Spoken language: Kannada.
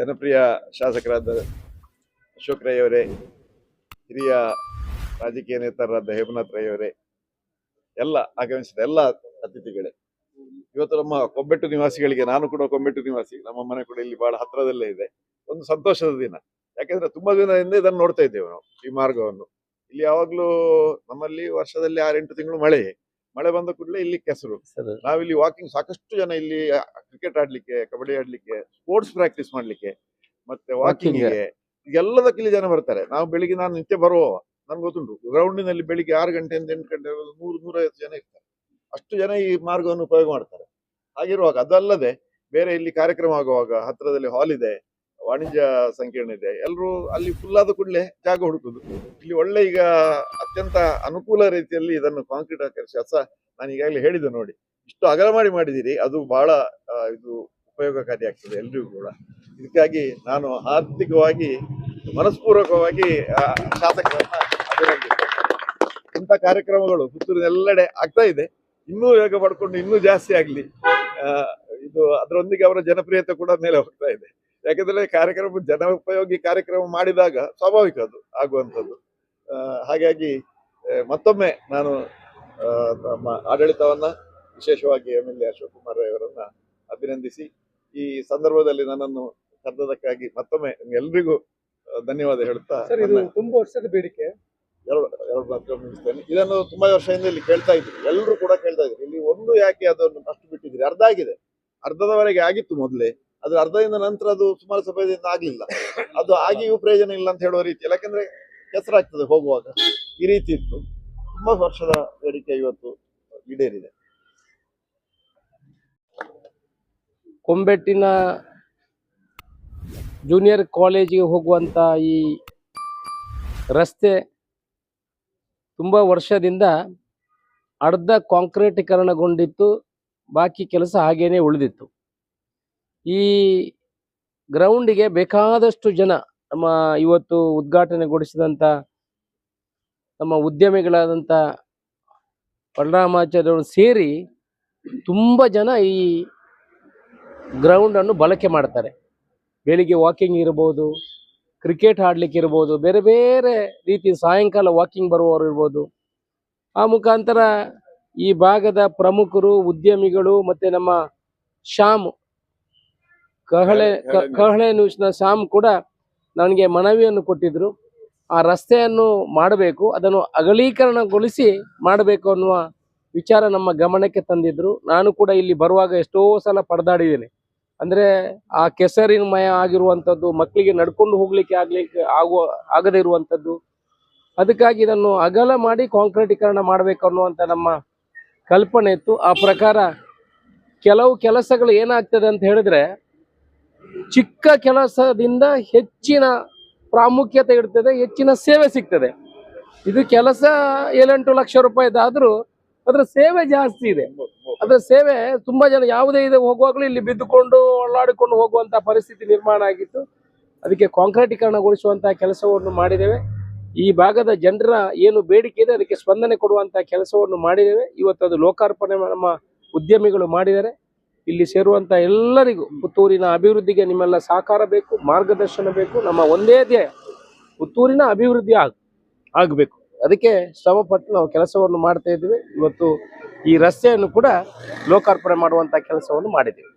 ಜನಪ್ರಿಯ ಶಾಸಕರಾದ ಅಶೋಕ್ ರೈ ಅವರೇ ಹಿರಿಯ ರಾಜಕೀಯ ನೇತಾರರಾದ ಹೇಮನಾಥ್ ರೈ ಅವರೇ ಎಲ್ಲ ಆಗಮಿಸಿದ ಎಲ್ಲ ಅತಿಥಿಗಳೇ. ಇವತ್ತು ನಮ್ಮ ಕೊಬ್ಬೆಟ್ಟು ನಿವಾಸಿಗಳಿಗೆ, ನಾನು ಕೂಡ ಕೊಬ್ಬೆಟ್ಟು ನಿವಾಸಿ, ನಮ್ಮ ಮನೆ ಕೂಡ ಇಲ್ಲಿ ಬಹಳ ಹತ್ರದಲ್ಲೇ ಇದೆ. ಒಂದು ಸಂತೋಷದ ದಿನ. ಯಾಕೆಂದ್ರೆ ತುಂಬಾ ದಿನದಿಂದ ಇದನ್ನು ನೋಡ್ತಾ ಇದ್ದೇವೆ ನಾವು, ಈ ಮಾರ್ಗವನ್ನು. ಇಲ್ಲಿ ಯಾವಾಗ್ಲೂ ನಮ್ಮಲ್ಲಿ ವರ್ಷದಲ್ಲಿ ಆರೆಂಟು ತಿಂಗಳು ಮಳೆ ಮಳೆ ಬಂದ ಕೂಡಲೇ ಇಲ್ಲಿ ಕೆಸರು. ಸರ್ ನಾವಿಲ್ಲಿ ವಾಕಿಂಗ್ ಸಾಕಷ್ಟು ಜನ ಇಲ್ಲಿ ಕ್ರಿಕೆಟ್ ಆಡ್ಲಿಕ್ಕೆ ಕಬಡ್ಡಿ ಆಡ್ಲಿಕ್ಕೆ ಸ್ಪೋರ್ಟ್ಸ್ ಪ್ರಾಕ್ಟೀಸ್ ಮಾಡ್ಲಿಕ್ಕೆ ಮತ್ತೆ ವಾಕಿಂಗ್ ವಾಕಿಂಗ್ಗೆ ಎಲ್ಲದಕ್ಕೆ ಇಲ್ಲಿ ಜನ ಬರ್ತಾರೆ. ನಾವು ಬೆಳಿಗ್ಗೆ ನಾನು ನಿತ್ಯ ಬರುವ ನನ್ಗೆ ಗೊತ್ತುಂಟು ಗ್ರೌಂಡಿನಲ್ಲಿ ಬೆಳಿಗ್ಗೆ ಆರು ಗಂಟೆಯಿಂದ ಎಂಟು ಗಂಟೆ ನೂರು ನೂರೈವತ್ತು ಜನ ಇರ್ತಾರೆ. ಅಷ್ಟು ಜನ ಈ ಮಾರ್ಗವನ್ನು ಉಪಯೋಗ ಮಾಡ್ತಾರೆ. ಹಾಗಿರುವಾಗ ಅದಲ್ಲದೆ ಬೇರೆ ಇಲ್ಲಿ ಕಾರ್ಯಕ್ರಮ ಆಗುವಾಗ ಹತ್ರದಲ್ಲಿ ಹಾಲ್ ಇದೆ ವಾಣಿಜ್ಯ ಸಂಕೀರ್ಣ ಇದೆ. ಎಲ್ಲರೂ ಅಲ್ಲಿ ಫುಲ್ ಆದ ಕೂಡಲೇ ಜಾಗ ಹುಡುಕುದು. ಇಲ್ಲಿ ಒಳ್ಳೆ ಈಗ ಅತ್ಯಂತ ಅನುಕೂಲ ರೀತಿಯಲ್ಲಿ ಇದನ್ನು ಕಾಂಕ್ರೀಟ್ ಹಾಕಿ ಹೊಸ ನಾನು ಈಗಾಗಲೇ ಹೇಳಿದೆ ನೋಡಿ. ಇಷ್ಟು ಅಗಲ ಮಾಡಿ ಮಾಡಿದ್ದೀರಿ, ಅದು ಬಹಳ ಇದು ಉಪಯೋಗಕಾರಿ ಆಗ್ತದೆ ಎಲ್ರಿಗೂ ಕೂಡ. ಇದಕ್ಕಾಗಿ ನಾನು ಆರ್ಥಿಕವಾಗಿ, ಮನಸ್ಪೂರ್ವಕವಾಗಿ ಶಾಸಕರನ್ನ ಅಭಿನಂದಿಸ್ತೇನೆ. ಇಂಥ ಕಾರ್ಯಕ್ರಮಗಳು ಪುತ್ತೂರಿನೆಲ್ಲೆಡೆ ಆಗ್ತಾ ಇದೆ. ಇನ್ನೂ ವೇಗ ಪಡ್ಕೊಂಡು ಇನ್ನೂ ಜಾಸ್ತಿ ಆಗ್ಲಿ ಇದು ಅದರೊಂದಿಗೆ ಅವರ ಜನಪ್ರಿಯತೆ ಕೂಡ ಮೇಲೆ ಹೋಗ್ತಾ ಇದೆ. ಯಾಕಂದ್ರೆ ಕಾರ್ಯಕ್ರಮ ಜನ ಉಪಯೋಗಿ ಕಾರ್ಯಕ್ರಮ ಮಾಡಿದಾಗ ಸ್ವಾಭಾವಿಕ ಅದು ಆಗುವಂಥದ್ದು. ಆ, ಹಾಗಾಗಿ ಮತ್ತೊಮ್ಮೆ ನಾನು ನಮ್ಮ ಆಡಳಿತವನ್ನ ವಿಶೇಷವಾಗಿ M L A Ashok Kumar Rai ಅವರನ್ನ ಅಭಿನಂದಿಸಿ ಈ ಸಂದರ್ಭದಲ್ಲಿ ನನ್ನನ್ನು ಕರೆದದಕ್ಕಾಗಿ ಮತ್ತೊಮ್ಮೆ ಎಲ್ರಿಗೂ ಧನ್ಯವಾದ ಇದು ತುಂಬಾ ವರ್ಷದ ಬೇಡಿಕೆ. ಎರಡು ಮುಗಿಸ್ತೇನೆ. ಇದನ್ನು ತುಂಬಾ ವರ್ಷದಿಂದ ಇಲ್ಲಿ ಕೇಳ್ತಾ ಇದ್ರು. ಎಲ್ಲರೂ ಕೂಡ ಕೇಳ್ತಾ ಇದ್ರು. ಇಲ್ಲಿ ಒಂದು ಯಾಕೆ ಅದನ್ನು ಅಷ್ಟು ಬಿಟ್ಟಿದ್ರಿ ಅರ್ಧ ಆಗಿದೆ. ಅರ್ಧದವರೆಗೆ ಆಗಿತ್ತು ಮೊದಲೇ. ಅದ್ರ ಅರ್ಧದಿಂದ ನಂತರ ಅದು ಸುಮಾರು ಸಮಯದಿಂದ ಆಗ್ಲಿಲ್ಲ. ಅದು ಆಗಿಯೂ ಪ್ರಯೋಜನ ಇಲ್ಲ ಅಂತ ಹೇಳುವ ರೀತಿ. ಯಾಕಂದ್ರೆ ಹೆಸರಾಗ್ತದೆ ಹೋಗುವಾಗ. ಈ ರೀತಿ ಇತ್ತು. ತುಂಬಾ ವರ್ಷದ ಬೇಡಿಕೆ ಇವತ್ತು ಈಡೇರಿದೆ. ಕೊಂಬೆಟ್ಟಿನ ಜೂನಿಯರ್ ಕಾಲೇಜಿಗೆ ಹೋಗುವಂತ ಈ ರಸ್ತೆ ತುಂಬ ವರ್ಷದಿಂದ ಅರ್ಧ ಕಾಂಕ್ರೀಟೀಕರಣಗೊಂಡಿತ್ತು ಬಾಕಿ ಕೆಲಸ ಹಾಗೇನೆ ಉಳಿದಿತ್ತು. ಈ ಗ್ರೌಂಡಿಗೆ ಬೇಕಾದಷ್ಟು ಜನ ನಮ್ಮ ಇವತ್ತು ಉದ್ಘಾಟನೆಗೊಳಿಸಿದಂಥ ನಮ್ಮ ಉದ್ಯಮಿಗಳಾದಂಥ ಬಲರಾಮಾಚಾರ್ಯರು ಸೇರಿ ತುಂಬ ಜನ ಈ ಗ್ರೌಂಡನ್ನು ಬಳಕೆ ಮಾಡ್ತಾರೆ. ಬೆಳಿಗ್ಗೆ ವಾಕಿಂಗ್ ಇರ್ಬೋದು, ಕ್ರಿಕೆಟ್ ಆಡ್ಲಿಕ್ಕೆ ಇರ್ಬೋದು, ಬೇರೆ ಬೇರೆ ರೀತಿ ಸಾಯಂಕಾಲ ವಾಕಿಂಗ್ ಬರುವವರು ಇರ್ಬೋದು. ಆ ಮುಖಾಂತರ ಈ ಭಾಗದ ಪ್ರಮುಖರು, ಉದ್ಯಮಿಗಳು ಮತ್ತೆ ನಮ್ಮ ಶ್ಯಾಮ್ ಕಹಳೆ ಕಹಳೆ ನ್ಯೂಸ್ನ ಶ್ಯಾಮ್ ಕೂಡ ನನಗೆ ಮನವಿಯನ್ನು ಕೊಟ್ಟಿದ್ರು. ಆ ರಸ್ತೆಯನ್ನು ಮಾಡಬೇಕು ಅದನ್ನು ಅಗಲೀಕರಣಗೊಳಿಸಿ ಮಾಡಬೇಕು ಅನ್ನುವ ವಿಚಾರ ನಮ್ಮ ಗಮನಕ್ಕೆ ತಂದಿದ್ರು. ನಾನು ಕೂಡ ಇಲ್ಲಿ ಬರುವಾಗ ಎಷ್ಟೋ ಸಲ ಪಡೆದಾಡಿದ್ದೀನಿ ಅಂದ್ರೆ ಆ ಕೆಸರಿನಮಯ ಆಗಿರುವಂಥದ್ದು ಮಕ್ಕಳಿಗೆ ನಡ್ಕೊಂಡು ಹೋಗ್ಲಿಕ್ಕೆ ಆಗ್ಲಿಕ್ಕೆ ಆಗುವ ಆಗದೇ ಇರುವಂಥದ್ದು ಅದಕ್ಕಾಗಿ ಇದನ್ನು ಅಗಲ ಮಾಡಿ ಕಾಂಕ್ರೀಟೀಕರಣ ಮಾಡಬೇಕು ಅನ್ನುವಂಥ ನಮ್ಮ ಕಲ್ಪನೆ ಇತ್ತು. ಆ ಪ್ರಕಾರ ಕೆಲವು ಕೆಲಸಗಳು ಏನಾಗ್ತದೆ ಅಂತ ಹೇಳಿದ್ರೆ ಚಿಕ್ಕ ಕೆಲಸದಿಂದ ಹೆಚ್ಚಿನ ಪ್ರಾಮುಖ್ಯತೆ ಇರ್ತದೆ ಹೆಚ್ಚಿನ ಸೇವೆ ಸಿಗ್ತದೆ. ಇದು ಕೆಲಸ ಏಳೆಂಟು ಲಕ್ಷ ರೂಪಾಯಿದಾದ್ರೂ ಅದರ ಸೇವೆ ಜಾಸ್ತಿ ಇದೆ. ಅದರ ಸೇವೆ ತುಂಬಾ ಜನ ಯಾವುದೇ ಇದೆ, ಹೋಗುವಾಗಲೂ ಇಲ್ಲಿ ಬಿದ್ದುಕೊಂಡು ಒಳ್ಳಾಡಿಕೊಂಡು ಹೋಗುವಂತ ಪರಿಸ್ಥಿತಿ ನಿರ್ಮಾಣ ಆಗಿತ್ತು. ಅದಕ್ಕೆ ಕಾಂಕ್ರೀಟೀಕರಣಗೊಳಿಸುವಂತಹ ಕೆಲಸವನ್ನು ಮಾಡಿದ್ದೇವೆ. ಈ ಭಾಗದ ಜನರ ಏನು ಬೇಡಿಕೆ ಇದೆ, ಅದಕ್ಕೆ ಸ್ಪಂದನೆ ಕೊಡುವಂತಹ ಕೆಲಸವನ್ನು ಮಾಡಿದ್ದೇವೆ. ಇವತ್ತು ಅದು ಲೋಕಾರ್ಪಣೆ ನಮ್ಮ ಉದ್ಯಮಿಗಳು ಮಾಡಿದ್ದಾರೆ. ಇಲ್ಲಿ ಸೇರುವಂತ ಎಲ್ಲರಿಗೂ ಪುತ್ತೂರಿನ ಅಭಿವೃದ್ಧಿಗೆ ನಿಮ್ಮೆಲ್ಲ ಸಹಕಾರ ಬೇಕು, ಮಾರ್ಗದರ್ಶನ ಬೇಕು, ನಮ್ಮ ಒಂದೇ ಧ್ಯೇಯ, ಪುತ್ತೂರಿನ ಅಭಿವೃದ್ಧಿ ಆಗ, ಆಗಬೇಕು. ಅದಕ್ಕೆ ಶ್ರಮಪಟ್ಟು ನಾವು ಕೆಲಸವನ್ನು ಮಾಡ್ತಾ ಇದ್ದೀವಿ. ಇವತ್ತು ಈ ರಸ್ತೆಯನ್ನು ಕೂಡ ಲೋಕಾರ್ಪಣೆ ಮಾಡುವಂತ ಕೆಲಸವನ್ನು ಮಾಡಿದ್ದೀವಿ.